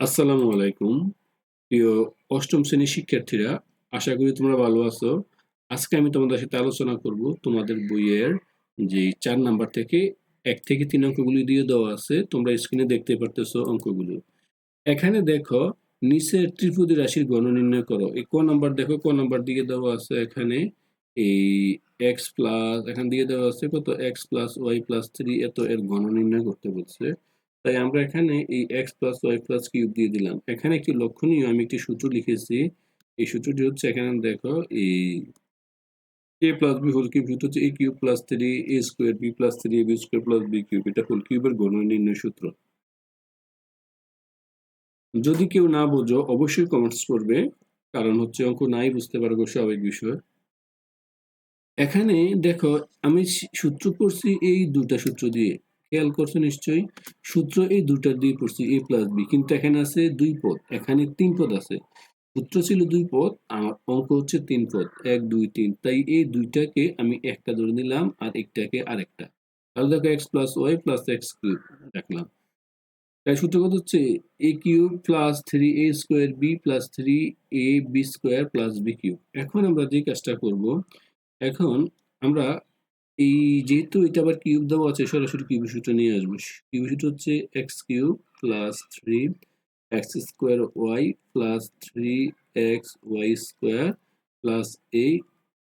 আসসালামু আলাইকুম। প্রিয় অষ্টম শ্রেণির শিক্ষার্থীরা, আশা করি তোমরা ভালো আছো। আজকে আমি তোমাদের সাথে আলোচনা করব তোমাদের বইয়ের যে চার নাম্বার থেকে এক থেকে তিন অঙ্কগুলি দিয়ে দেওয়া আছে, তোমরা স্ক্রিনে দেখতে পারতেছো অঙ্কগুলো। এখানে দেখো, নিচের ত্রিপুদি রাশির গণ নির্ণয় করো। এই ক নাম্বার দেখো, ক নাম্বার দিয়ে দেওয়া আছে এখানে এই এক্স প্লাস এখান দিয়ে দেওয়া আছে কত? X plus y plus three এত এর গণ নির্ণয় করতে বলছে। তাই আমরা এখানে এই x plus y plus cube দিয়ে দিলাম। এখানে একটি লক্ষণীয় আমি একটি সূত্র লিখেছি। এই সূত্রটি হচ্ছে এখানে দেখো, এই a plus b whole cube সূত্র হচ্ছে a cube plus three a square b plus three b square plus b cube এটা হোল কিউবের গণ নির্ণয় সূত্র। যদি কেউ না বোঝো, অবশ্যই কমেন্টস করবে। কারণ হচ্ছে অঙ্ক নাই, বুঝতে পারব স্বাভাবিক বিষয়। এখানে দেখো, আমি সূত্র করছি এই দুটা সূত্র দিয়ে। খেয়াল করছ নিশ্চয়ই? সূত্র এই দুটা দিয়ে পড়ছি এ প্লাস বি কিন্তু এখানে আছে দুই পদ, এখানে তিন পদ আছে। সূত্র ছিল দুই পদ আমার অঙ্ক হচ্ছে তিন পদ, এক, দুই, তিন। তাই এই দুইটাকে আমি একটা ধরে নিলাম, আর একটাকে আরেকটা। তাহলে দেখো x plus y plus x cube রাখলাম। তাই সূত্র কত হচ্ছে? A cube plus three a square b plus three a b square plus b cube এখন আমরা যে কাজটা করব, এখন আমরা এই যেহেতু এটা আবার কিউব দেওয়া আছে, সরাসরি কিউব সূত্র নিয়ে আসব। কিউব সূত্র হচ্ছে x cube plus three x square y plus three x y square plus এই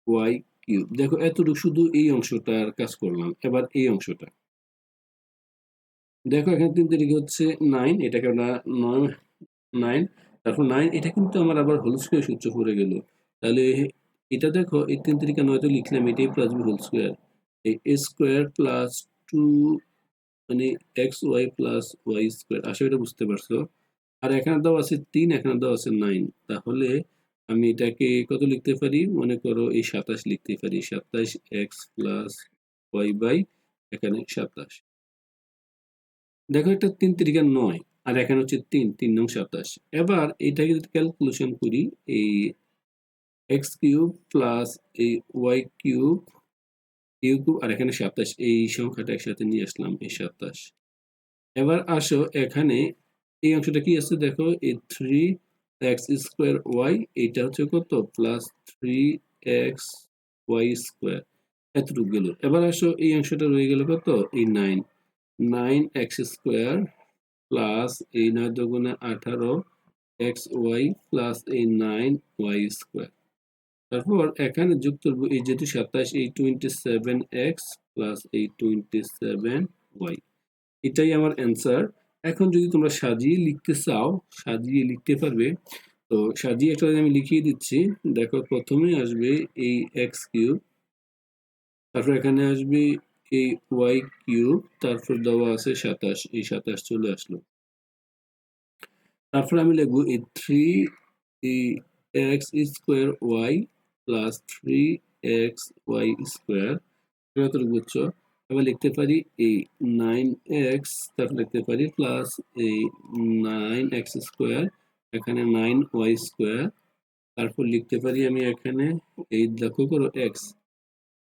ওয়াই কিউব দেখো, এতটুকু শুধু এই অংশটার কাজ করলাম, এবার এই অংশটা। দেখো, এখানে তিন তারিখে হচ্ছে নাইন এটাকে আমরা নয় নাইন তারপর নাইন এটা কিন্তু আমার আবার হোল স্কোয়ার সূত্র পড়ে গেল। তাহলে এটা দেখো, এই তিন তারিখে নয়তো লিখলাম, এটাই plus b whole square square plus two মানে x y plus y square আশা এটা বুঝতে পারছ। আর এখানে দেওয়া আছে তিন, এখানে দেওয়া আছে নাইন তাহলে আমি এটাকে কত লিখতে পারি? মনে করো এই সাতাশ লিখতে পারি। সাতাশ এক্স প্লাস ওয়াই বাই এখানে সাতাশ। দেখো এটা তিন তিরিকা নয়, আর এখানে হচ্ছে তিন তিন নং সাতাশ। এবার এটাকে যদি ক্যালকুলেশন করি, এই এক্স কিউব প্লাস এই ওয়াই কিউব কিউব আর এখানে সাতাশ, এই সংখ্যাটা একসাথে নিয়ে আসলাম, এই সাতাশ। এবার আসো এখানে, এই অংশটা কি আছে দেখো, এই থ্রি এক্স স্কোয়ার ওয়াই এইটা হচ্ছে কত? Plus three x y square এতটুকু গেল। এবার আসো, এই অংশটা রয়ে গেল কত? এই nine nine x square plus এই নয় দুগুণে আঠারো এক্স ওয়াই প্লাস এই নাইন ওয়াই স্কোয়ার তারপর এখানে যুক্ত করব এই যেহেতু সাতাশ, এই টোয়েন্টি সেভেন এক্স প্লাস এই টোয়েন্টি সেভেন ওয়াই এটাই আমার অ্যান্সার এখন যদি তোমরা সাজিয়ে লিখতে চাও, সাজিয়ে লিখতে পারবে। তো সাজিয়ে একটা আমি লিখিয়ে দিচ্ছি। দেখো, প্রথমে আসবে এই এক্স কিউব তারপর এখানে আসবে এই ওয়াই কিউব তারপর দেওয়া আছে সাতাশ, এই সাতাশ চলে আসলো। তারপর আমি লিখব এই থ্রি এই x square y plus three x y square কতটুকু বুঝছ এবার লিখতে পারি এই নাইন এক্স তারপর লিখতে পারি প্লাস এই নাইন এক্স স্কোয়ার এখানে নাইন ওয়াই স্কোয়ার তারপর লিখতে পারি আমি এখানে এই দেখো করো এক্স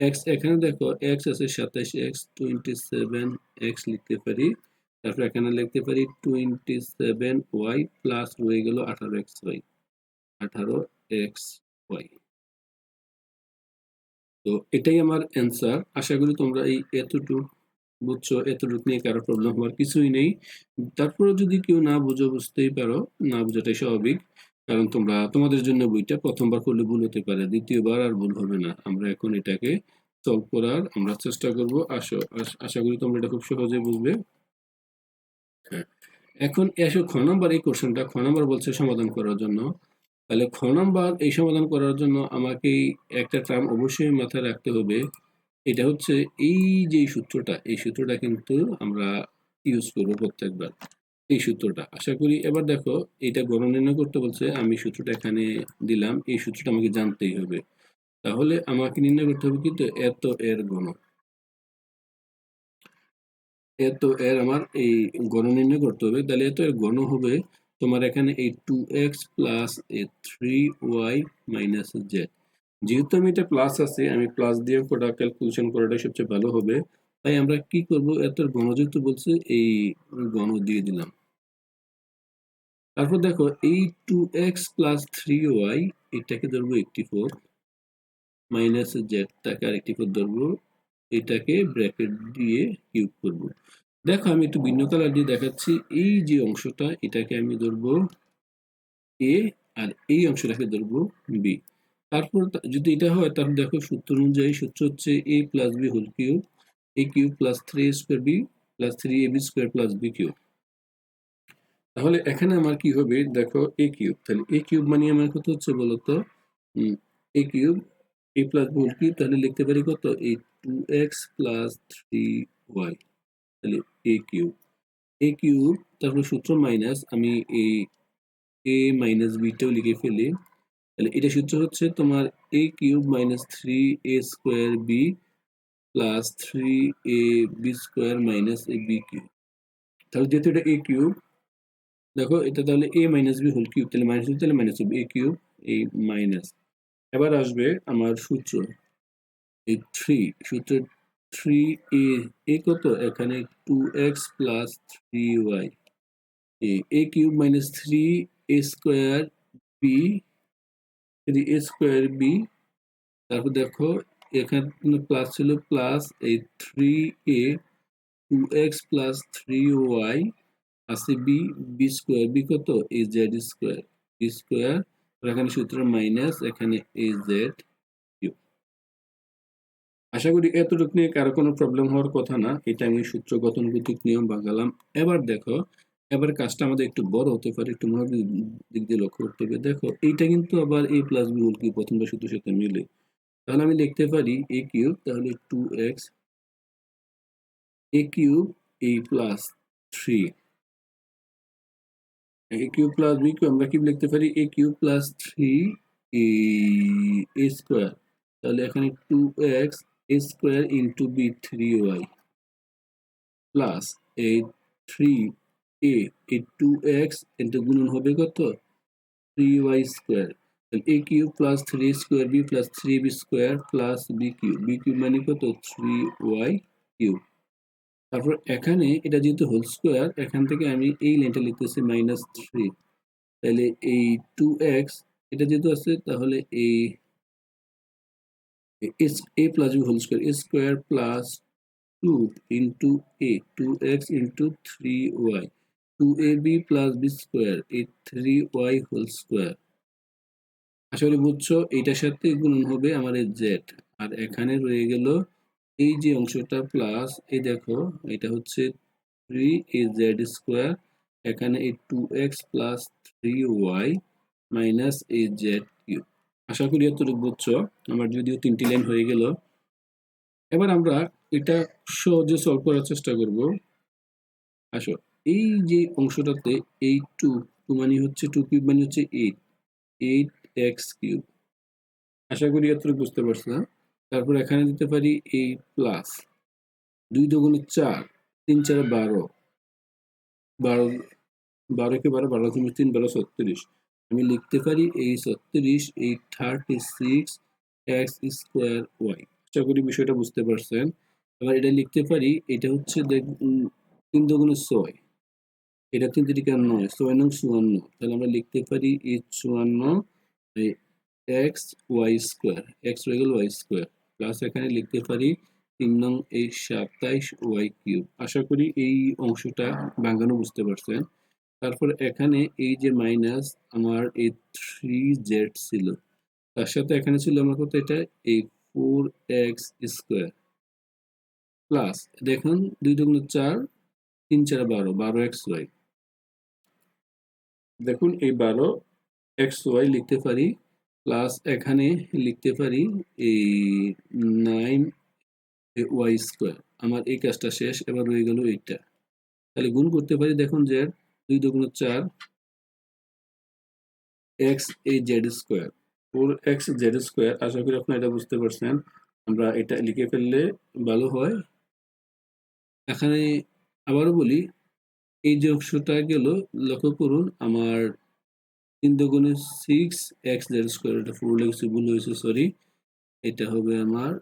এক্স এখানে দেখো এক্স আছে সাতাশ এক্স টোয়েন্টি সেভেন এক্স লিখতে পারি। তারপর এখানে লিখতে পারি টোয়েন্টি সেভেন ওয়াই প্লাস রয়ে গেল আঠারো এক্স ওয়াই আঠারো এক্স ওয়াই তো এটাই আমার অ্যান্সার আশা করি তোমরা এই এতটুকু বুঝছ, এতটুকু নিয়ে কারও প্রবলেম হওয়ার কিছুই নেই। তারপরে যদি কেউ না বুঝো, বুঝতেই পারো, না বুঝাটাই স্বাভাবিক। কারণ তোমরা, তোমাদের জন্য বইটা প্রথমবার করলে ভুল হতে পারে, দ্বিতীয়বার আর ভুল হবে না। আমরা এখন এটাকে সলভ করার আমরা চেষ্টা করব। আশা আশা করি তোমরা এটা খুব সহজে বুঝবে। হ্যাঁ। এখন এসো, খ নম্বর, এই কোশ্চেনটা খ নম্বর বলছে সমাধান করার জন্য। তাহলে খ নম্বর এই সমাধান করার জন্য আমাকে একটা টার্ম অবশ্যই মাথায় রাখতে হবে। এটা হচ্ছে এই যে সূত্রটা, এই সূত্রটা কিন্তু আমরা ইউজ করব প্রত্যেকবার। এই সূত্রটা, আশা করি এবার দেখো এটা গণ নির্ণয় করতে বলছে, আমি সূত্রটা এখানে দিলাম, এই সূত্রটা আমাকে জানতেই হবে। তাহলে আমাকে নির্ণয় করতে হবে কিন্তু এত এর গণ এত এর আমার এই গণ নির্ণয় করতে হবে, তাহলে এত এর গণ হবে তোমার এখানে এই two X plus A three Y minus Z যেহেতু আমি এটা প্লাস আছে, আমি প্লাস দিয়ে কোটা ক্যালকুলেশন করাটা সবচেয়ে ভালো হবে। তাই আমরা কি করব? এত গণযুক্ত বলছে, এই গণ দিয়ে দিলাম। তারপর দেখো, এই two x plus three y এটাকে ধরবো এইটটি ফোর মাইনাস জেডটাকে আরেকটি ফোর ধরবো। এটাকে ব্র্যাকেট দিয়ে কিউব করব। দেখো, আমি একটু ভিন্ন কালার দিয়ে দেখাচ্ছি। এই যে অংশটা, এটাকে আমি ধরবো এ আর এই অংশটাকে ধরবো বি তারপর যদি এটা হয়, তাহলে দেখো, সূত্র অনুযায়ী সূত্র হচ্ছে a plus b whole cube a cube plus three a square b plus three a b square plus b cube তাহলে এখানে আমার কি হবে? দেখো এ কিউব তাহলে এ কিউব মানে আমার কত হচ্ছে বলতো? A cube a plus b whole cube তাহলে লিখতে পারি কত? এই two x plus three y তাহলে এ কিউব। এ কিউব তারপর সূত্র মাইনাস আমি এই এ মাইনাস বিটাও লিখে ফেলি। তাহলে এটা সূত্র হচ্ছে তোমার a cube minus three a square b plus three a b square minus a b cube. তাহলে যেহেতু এটা এ কিউব, দেখো এটা তাহলে a minus b whole cube, তাহলে মাইনাস তাহলে মাইনাস এ কিউব এই মাইনাস এবার আসবে আমার সূত্র, এই থ্রি সূত্র থ্রি এ এ কত? এখানে two x plus three y a cube minus three a square b three a square b তারপর দেখো, এখানে প্লাস ছিল প্লাস এই three a two x plus three y আছে বি বি স্কোয়ার বি কত? A z square b square এখানে সূত্র minus এখানে এ জেড আশা করি এতটুকু নিয়ে কারও কোনো প্রবলেম হওয়ার কথা না। এটা আমি সূত্র গতানুগতিক নিয়ম বাগালাম। এবার দেখো, এবার কাজটা আমাদের একটু বড় হতে পারে, একটু মনে দিক দিয়ে লক্ষ্য করতে হবে। দেখো, এইটা কিন্তু আবার a plus b whole cube প্রথমটা সূত্রের সাথে মিলে। তাহলে আমি লিখতে পারি এ কিউব তাহলে two x a cube a plus three a cube plus b cube আমরা কি লিখতে পারি a cube plus three a square তাহলে এখানে two x a into b three y plus এই থ্রি এ এই টু এক্স ইন্টু গুণন হবে কত? Three y square a cube plus three square b plus three b square plus b cube b cube মানে কত? Three Y cube তারপর এখানে এটা যেহেতু হোল স্কোয়ার এখান থেকে আমি এই লাইনটা লিখতেছি মাইনাস থ্রি তাহলে এই টু এক্স এটা যেহেতু আছে, তাহলে এই a plus b whole square. A square plus 2 into a. 2x into 3y 2ab plus b square. A 3y whole square. আশা করি বুঝছ? এইটার সাথে গুণন হবে এই জেড আর এখানে রয়ে গেল এই যে অংশটা প্লাস এই দেখো, এটা হচ্ছে থ্রি এ জেড স্কোয়ার এখানে এই টু এক্স প্লাস থ্রি আশা করি এতটুকু বুঝছ। আমার যদিও তিনটি লাইন হয়ে গেল। এবার আমরা এটা সহজে সলভ করার চেষ্টা করব। আসো, এই যে অংশটাতে এই টু টু মানে হচ্ছে টু কিউব মানে হচ্ছে এইট এইট এক্স কিউব আশা করি এতটুকু বুঝতে পারছ না? তারপর এখানে দিতে পারি এই প্লাস দুই দুগুণে চার, তিন চার বারো। বারো বারো কে বারো বারো তিন, বারো ছত্রিশ। আমি লিখতে পারি এই ছত্রিশ এই thirty six x square y আশা করি বিষয়টা বুঝতে পারছেন। এবার এটা লিখতে পারি, এটা হচ্ছে তিন দুগুণে ছয়। এটা তিন তিরিকা নয় ছয় নং চুয়ান্ন। তাহলে আমরা লিখতে পারি এই চুয়ান্ন এক্স ওয়াই স্কোয়ার এক্স হয়ে ওয়াই স্কোয়ার প্লাস এখানে লিখতে পারি তিন নং এই সাতাইশ ওয়াই কিউব আশা করি এই অংশটা বাঙ্গানো বুঝতে পারছেন। তারপর এখানে এই যে মাইনাস আমার এই থ্রি জেড ছিল, তার সাথে এখানে ছিল আমার কত এটা? এই ফোর এক্স স্কোয়ার প্লাস দেখুন, দুই দুগুণ চার, তিন চার বারো বারো এক্স ওয়াই দেখুন, এই বারো এক্স ওয়াই লিখতে পারি প্লাস এখানে লিখতে পারি এই নাইন ওয়াই স্কোয়ার আমার এই কাজটা শেষ, এবার রয়ে গেল এইটা। তাহলে গুণ করতে পারি, দেখুন যে দুই দুগুণ চার এক্স এই z square. Four x z square, আশা করি আপনারা এটা বুঝতে পারছেন। আমরা এটা লিখে ফেললে ভালো হয়। এখানে আবারও বলি, এই যে অংশটা গেল, লক্ষ্য করুন, আমার তিন দুগুণে সিক্স এক্স জেড স্কোয়ার, এটা ফুল লেগেছে ভুল হয়েছে সরি এটা হবে আমার,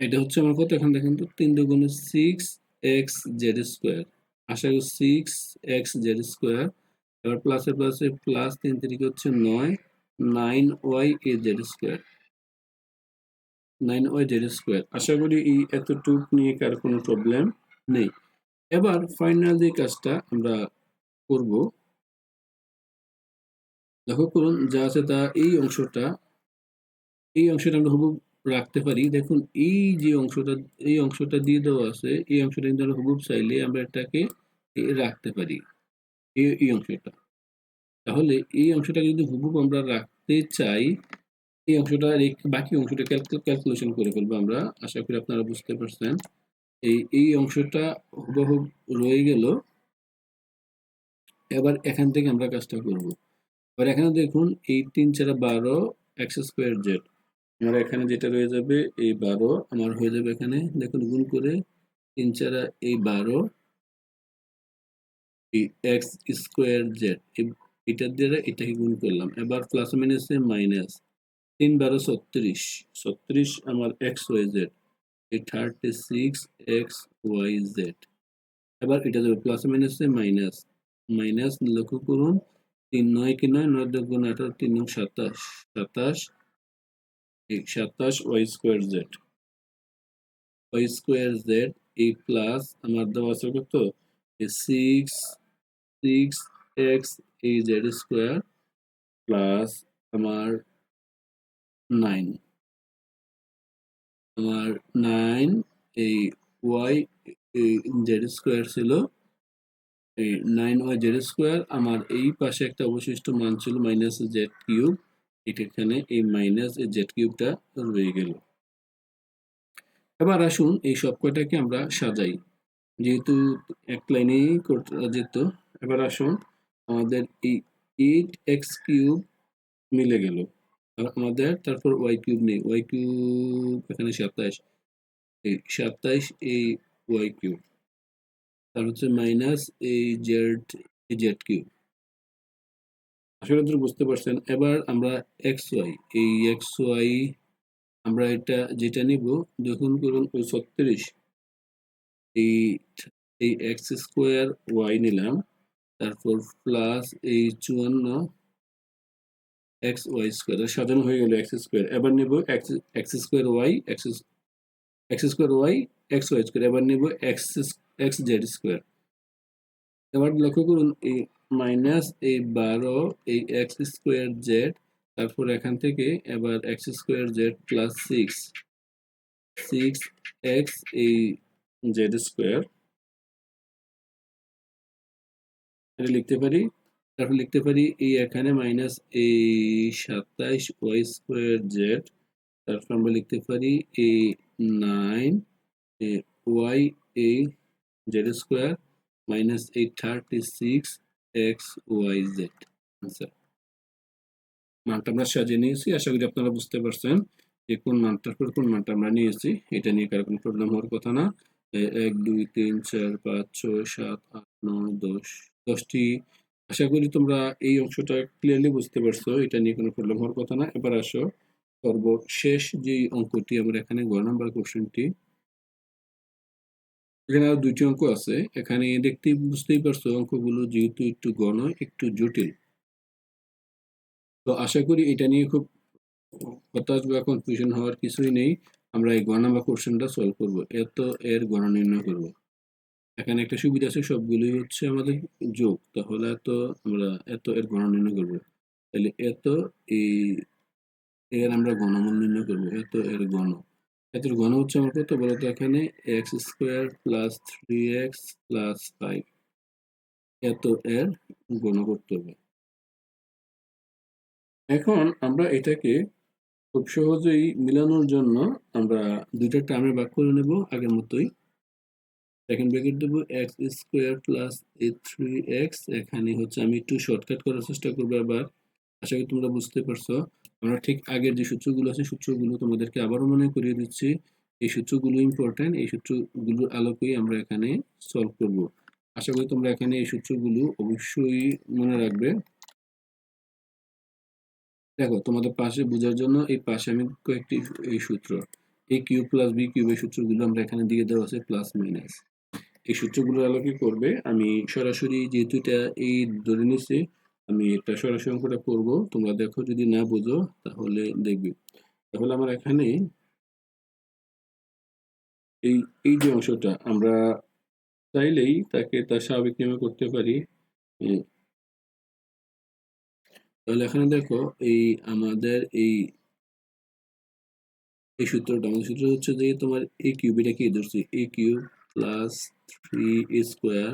এটা হচ্ছে আমার কত? এখন দেখেন তো তিন দুগুণে সিক্স এক্স জেড স্কোয়ার। আশা করি সিক্স এক্স জেড স্কোয়ার। এবার প্লাসে প্লাসে প্লাস তিন তিরিকে হচ্ছে নয়। নাইন ওয়াই এ z square. Nine y z square. আশা করি এই এতটুক নিয়ে কার কোনো প্রবলেম নেই। এবার ফাইনাল যে কাজটা আমরা করব, লক্ষ্য করুন যা আছে তা এই অংশটা এই অংশটা আমরা হুবুব রাখতে পারি। দেখুন, এই যে অংশটা, এই অংশটা দিয়ে দেওয়া আছে, এই অংশটা কিন্তু আমরা হুবুব চাইলে আমরা এটাকে রাখতে পারি, এই অংশটা। তাহলে এই অংশটা যদি হুবুব আমরা রাখতে চাই, এই অংশটা বাকি অংশটা ক্যালকুলেশন করে ফেলব আমরা। আশা করি আপনারা বুঝতে পারছেন। এই এই অংশটা হুবহু রয়ে গেল। এবার এখান থেকে আমরা কাজটা করব। এবার এখানে দেখুন, এই তিন চারা বারো এক্স স্কোয়ার জেড আমার এখানে যেটা রয়ে যাবে, এই বারো। আমার হয়ে যাবে এখানে, দেখুন, গুণ করে তিন চারা এই বারো। এক্স স্কোয়ার জেড এটার দ্বারা এটাকে গুণ করলাম। এবার প্লাস মাইনাসে মাইনাস তিন বারো ছত্রিশ। ছত্রিশ আমার এক্স ওয়াই জেড এই thirty six x y z এবার এটা যাবে প্লাস মাইনাসে মাইনাস মাইনাস লক্ষ্য করুন, তিন নয় কি নয় নয় গুণ আঠারো, তিন সাতাশ। সাতাশ সাতাশ y square z y square z এই প্লাস আমার দেওয়া আছে কত? সিক্স সিক্স এক্স এই জেড স্কোয়ার প্লাস আমার নাইন আমার নাইন এই ওয়াই জেড স্কোয়ার ছিল। এই নাইন ওয়াই জেড স্কোয়ার আমার এই পাশে একটা অবশিষ্ট মান ছিল মাইনাস জেড কিউব এটা এখানে এই মাইনাস জেড কিউবটা রয়ে গেল। এবার আসুন এই সব কয়টাকে আমরা সাজাই। যেহেতু এক যেত, এবার আসুন আমাদের এই এইট এক্স কিউব মিলে গেল। আমাদের তারপর ওয়াই কিউব নেই। ওয়াই কিউব এখানে সাতাশ। এই সাতাইশ এই ওয়াই কিউব তার হচ্ছে মাইনাস এই জেড জেড কিউব আসলে তো বুঝতে পারছেন, এবার আমরা এক্স ওয়াই এই এক্স ওয়াই আমরা এটা যেটা নিব, দেখুন করুন ওই ছত্রিশ এই এই এক্স স্কোয়ার ওয়াই নিলাম, তারপর প্লাস এই চুয়ান্ন এক্স ওয়াই স্কোয়ার সাজানো হয়ে গেল এক্স স্কোয়ার এবার নেব x x square y x x square y x y square এবার নেব এক্স এক্স জেড স্কোয়ার এবার লক্ষ্য করুন এই মাইনাস এই বারো এই এক্স স্কোয়ার জেড তারপর এখান থেকে এবার x square z plus six six x এই জেড স্কোয়ার লিখতে পারি? তারপর লিখতে পারি এই এখানে মাইনাস এই সাতাইশ ওয়াই স্কোয়ার জেড তারপর আমরা লিখতে পারি এই নাইন ওয়াই এই জেড স্কোয়ার মাইনাস এই thirty six x y z answer মানটা আমরা সাজিয়ে নিয়েছি। আশা করি আপনারা বুঝতে পারছেন যে কোন মানটার পর কোন মানটা আমরা নিয়েছি। এটা নিয়ে কারও কোনো প্রবলেম হওয়ার কথা না। এক, দুই, তিন, চার, পাঁচ, ছয়, সাত, আট, নয়, দশ, দশটি। আশা করি তোমরা এই অংশটা ক্লিয়ারলি বুঝতে পারছ। এটা নিয়ে কোনো প্রবলেম হওয়ার কথা না। এবার আসো সর্বশেষ যে অঙ্কটি, আমরা এখানে গ নাম্বার কোশ্চেনটি এখানে আরও দুইটি অঙ্ক আছে। এখানে দেখতে বুঝতেই পারছ অঙ্কগুলো যেহেতু একটু গণ একটু জটিল। তো আশা করি এটা নিয়ে খুব হতাশ বা কনফিউশন হওয়ার কিছুই নেই। আমরা এই গণনা বা কোশ্চেনটা সলভ করব। এত এর গণনা নির্ণয় করব। এখানে একটা সুবিধা আছে, সবগুলোই হচ্ছে আমাদের যোগ। তাহলে এত আমরা এত এর গণনা নির্ণয় করব। তাহলে এত এই এর আমরা গণমূল নির্ণয় করব, এত এর গণ। এত ঘন হচ্ছে আমার কত বলতো এখানে x square plus three x plus five এত এর গণ করতে হবে। এখন আমরা এটাকে খুব সহজেই মিলানোর জন্য আমরা দুইটা টার্মে ভাগ করে নেব আগের মতোই। সেকেন্ড ব্র্যাকেট দেবো এক্স স্কোয়ার প্লাস এ থ্রি এক্স এখানে হচ্ছে আমি একটু শর্টকাট করার চেষ্টা করব আবার। আশা করি তোমরা বুঝতে পারছ। আমরা ঠিক আগের যে সূত্রগুলো আছে, সূত্রগুলো তোমাদেরকে আবারও মনে করিয়ে দিচ্ছি। এই সূত্রগুলো ইম্পর্টেন্ট এই সূত্রগুলোর আলোকেই আমরা এখানে সলভ করব। আশা করি তোমরা এখানে এই সূত্রগুলো অবশ্যই মনে রাখবে। দেখো, তোমাদের পাশে বোঝার জন্য এই পাশে আমি কয়েকটি এই সূত্র। A cube plus b cube এই সূত্রগুলো আমরা এখানে দিয়ে দেওয়া আছে প্লাস মাইনাস এই সূত্রগুলোর আলোকে করবে? আমি সরাসরি যেহেতু এটা এই ধরে নিচ্ছি আমি এটা সরাসরি অঙ্কটা করব। তোমরা দেখো যদি না বোঝো, তাহলে দেখবে। তাহলে আমার এখানে এই এই যে অংশটা, আমরা চাইলেই তাকে তার স্বাভাবিক নিয়মে করতে পারি। তাহলে এখানে দেখো, এই আমাদের এই এই সূত্রটা, আমাদের সূত্র হচ্ছে যে তোমার এ কিউব, এটা কি ধরছি? A cube plus three square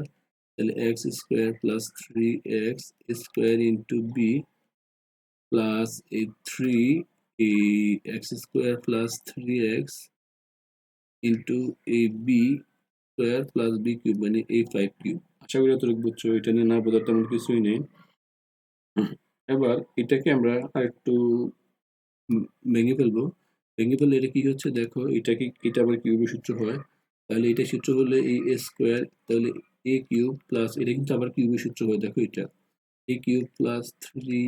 তাহলে x square plus three x square into b plus এই থ্রি এই x square plus three x into এই b square plus b cube মানে এই ফাইভ কিউব আশা করি এতটুকু বুঝছ, এটা নিয়ে না বোঝার তেমন কিছুই নেই। এবার এটাকে আমরা উম, ভেঙে ফেলব। ভেঙে ফেললে এটা কি হচ্ছে? দেখো, এটাকে, এটা আবার কিউবের সূত্র হয়। তাহলে এটা সূত্র হলে এই এ স্কোয়ার তাহলে এ কিউব প্লাস এটা কিন্তু আবার কিউবের সূত্র হয়, দেখো এটা। A cube plus three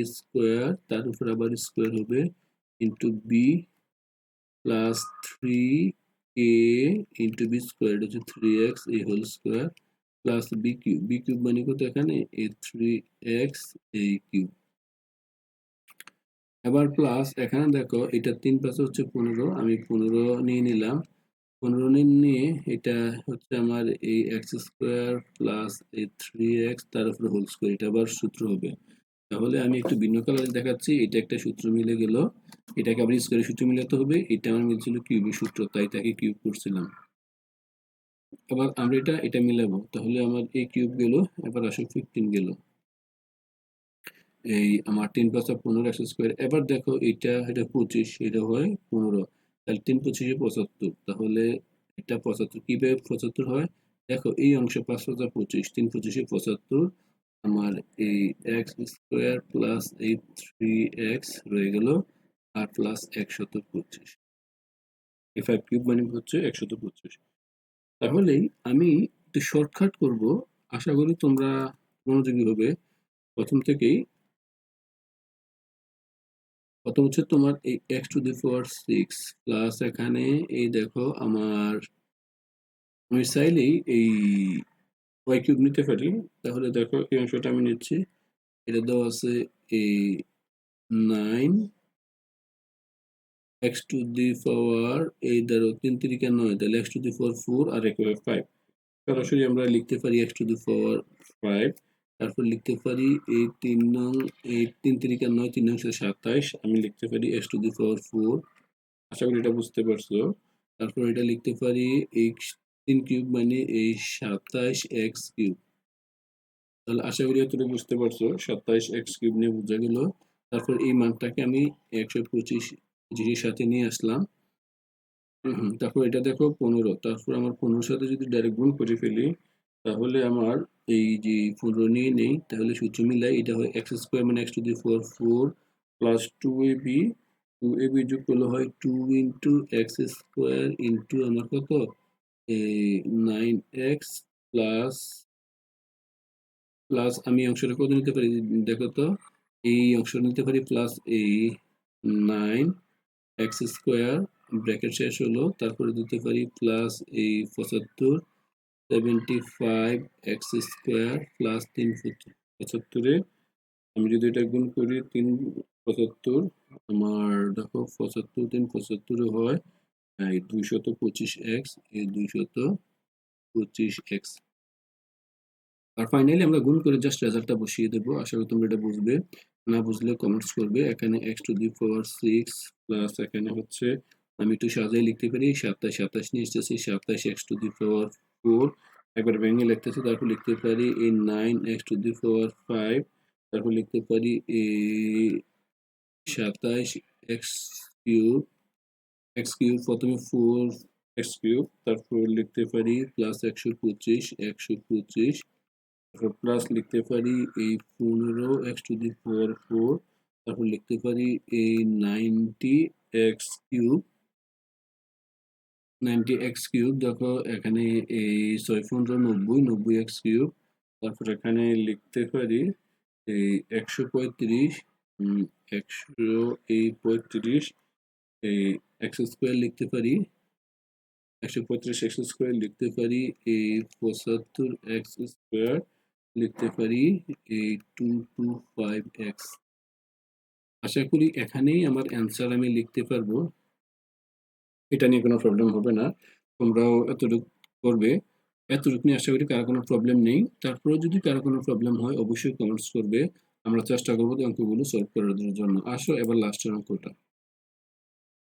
a square তার উপর আবার স্কোয়ার হবে into b plus three a into b square এটা হচ্ছে three x a whole square plus b cube b cube মানে কত এখানে? A three x a cube এবার প্লাস এখানে দেখো, এটা তিন পাশে হচ্ছে পনেরো, আমি পনেরো নিয়ে নিলাম। পনেরো নিয়ে এটা হচ্ছে আমার এই এক্স স্কোয়ার প্লাস এই থ্রি এক্স, তার উপরে হোল স্কোয়ার, এটা আবার সূত্র হবে। তাহলে আমি একটু ভিন্ন কালারে দেখাচ্ছি, এটা একটা সূত্র মিলে গেল। এটাকে আবার স্কোয়ারের সূত্র মিলাতে হবে, এটা আমার মিলছিল কিউবের সূত্র, তাই তাকে কিউব করছিলাম। আবার আমরা এটা এটা মিলাবো। তাহলে আমার এই কিউব গেল, এবার আসো ফিফটিন গেল। এই আমার তিন পাঁচটা পনেরো একশো স্কোয়ার, এবার দেখো এটা এটা পঁচিশ, এটা হয় পনেরো। তাহলে তিন পঁচিশে পঁচাত্তর। তাহলে এটা পঁচাত্তর কীভাবে পঁচাত্তর হয়? দেখো, এই অংশ পাঁচ পাঁচা পঁচিশ, তিন পঁচিশে পঁচাত্তর, আমার এই এক্স স্কোয়ার প্লাস এই থ্রি এক্স রয়ে গেল আর প্লাস একশত পঁচিশ। এই ফাইভ কিউব মানে হচ্ছে একশত পঁচিশ। তাহলেই আমি একটু শর্টকাট করব। আশা করি তোমরা মনোযোগী হবে। প্রথম থেকেই প্রথম হচ্ছে তোমার এই x to the power six plus এখানে? এই দেখো, আমার আমি চাইলেই এই ওয়াই কিউব নিতে পারি। তাহলে দেখো, এই অংশটা আমি নিচ্ছি। এটা দেওয়া আছে এই nine x to the power এই ধরো তিন তিরিকা নয়, তাহলে x to the power four আর এক ফাইভ সরাসরি আমরা লিখতে পারি x to the power five তারপর লিখতে পারি এই তিন নং এই তিন তিরিকা নয়, তিন নং সাতাইশ। আমি লিখতে পারি s to the power four. আশা করি এটা বুঝতে পারছ। তারপর এটা লিখতে পারি এই তিন কিউব মানে এই সাতাইশ এক্স কিউব। তাহলে আশা করি এতটুকু বুঝতে পারছ। সাতাইশ এক্স কিউব নিয়ে বোঝা গেল। তারপর এই মানটাকে আমি একশো পঁচিশ পঁচিশের সাথে নিয়ে আসলাম। তারপর এটা দেখো পনেরো। তারপর আমার পনেরোর সাথে যদি ডাইরেক্ট গুণ করে ফেলি তাহলে আমার এই যে পনেরো নিয়ে নেই, তাহলে সূত্র মিলাই এটা হয় এক্স স্কোয়ার মানে x to the four four plus two a b two a b যোগ করলে হয় two into x square into আমার কত? নাইন এক্স প্লাস প্লাস আমি অংশটা কত নিতে পারি? দেখো তো, এই অংশটা নিতে পারি প্লাস এই নাইন এক্স স্কোয়ার ব্র্যাকেট শেষ হলো, তারপরে দিতে পারি প্লাস এই পঁচাত্তর seventy five x square plus তিন পঁচাত্তরে। আমি যদি এটা গুণ করি, তিন পঁচাত্তর, আমার দেখো পঁচাত্তর তিন পঁচাত্তরে হয়, এই দুইশত পঁচিশ এক্স এই দুইশত পঁচিশ এক্স আর ফাইনালি আমরা গুণ করে জাস্ট রেজাল্টটা বসিয়ে দেবো, আশা করি তোমরা এটা বুঝবে। না বুঝলে কমেন্টস করবে, এখানে x to the power six plus এখানে হচ্ছে, আমি একটু সাজাই লিখতে পারি, সাতাশ সাতাশ নিয়ে এসেছি, সাতাশ x to the power four একবার ভেঙে লিখতেছি তারপর লিখতে পারি এই nine x to the power five তারপর লিখতে পারি এই সাতাশ এক্স কিউব এক্স কিউব প্রথমে ফোর এক্স কিউব তারপর লিখতে পারি প্লাস একশো পঁচিশ একশো পঁচিশ, তারপর প্লাস লিখতে পারি এই পনেরো x to the power four তারপর লিখতে পারি এই ninety x cube ninety x cube, দেখো এখানে এই ছয় পনেরো নব্বই নব্বই এক্স কিউব। তারপর এখানে লিখতে পারি এই একশো পঁয়ত্রিশ একশো এই পঁয়ত্রিশ, এই এক্স স্কোয়ার লিখতে পারি। একশো পঁয়ত্রিশ এক্স স্কোয়ার লিখতে পারি, এই পঁচাত্তর এক্স স্কোয়ার লিখতে পারি, এই টু টু ফাইভ এক্স। আশা করি এখানেই আমার অ্যান্সার আমি লিখতে পারব। এটা নিয়ে কোনো প্রবলেম হবে না। তোমরাও এতটুকু করবে। এতটুকু নিয়ে আশা করি কারও কোনো প্রবলেম নেই। তারপরেও যদি কারও কোনো প্রবলেম হয়, অবশ্যই কমেন্টস করবে। আমরা চেষ্টা করব অঙ্কগুলো সলভ করার জন্য। আসো এবার লাস্টের অঙ্কটা